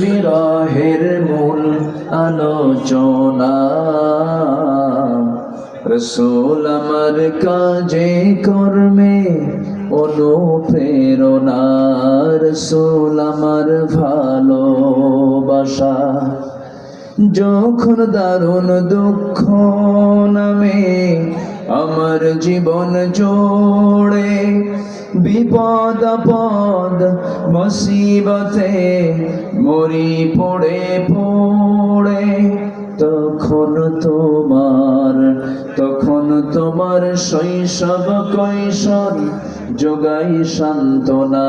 বিরহের মূল আলোচনা। রসুল আমার কাজে কর্মে অনুপ্রেরণা। রসুল আমার ভালোবাসা। যখন দারুণ দুঃখ নামে আমার জীবন জোড়ে বিপদ মুসিবতে মরি পড়ে পড়ে, তখন তোমার তখন তোমার শৈশব কৈশোর যোগাই সান্ত্বনা।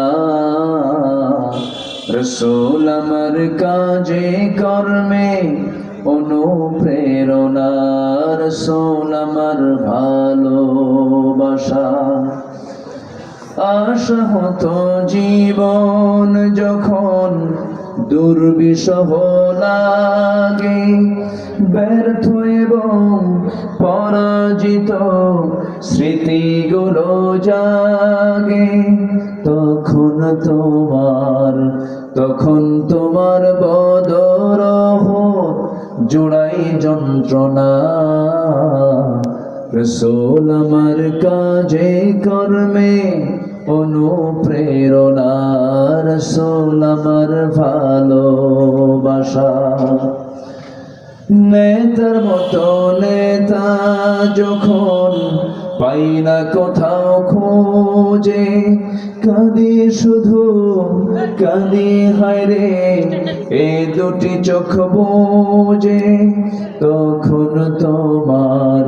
রসুল আমার কাজে, কর্মে অনুপ্রেরণা। রসুল আমার ভালোবাসা। আশা হতো জীবন যখন দুর্বিষহ লাগে, ব্যর্থ এবং পরাজিত স্মৃতিগুলো জাগে, তখন তোমার তখন তোমার বদরহ জোড়াই যন্ত্রণা। রসোল আমার কাজে কর্মে অনুপ্রেরণা রসোল আমার ভালোবাসা। নেতার মতো নেতা যখন পাই না কোথাও খোঁজে, কাঁদি শুধু, কাঁদি হায় রে, এ দুটি চোখ বোঝে। তখন তোমার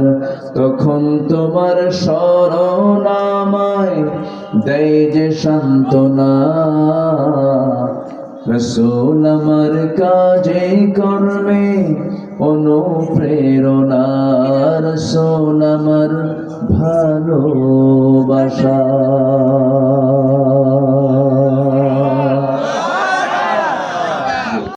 তখন তোমার স্মরণ আমায় দেয় যে সান্ত্বনা। কাজে কর্মে অনুপ্রেরণা। রসুল আমার ভালোবাসা।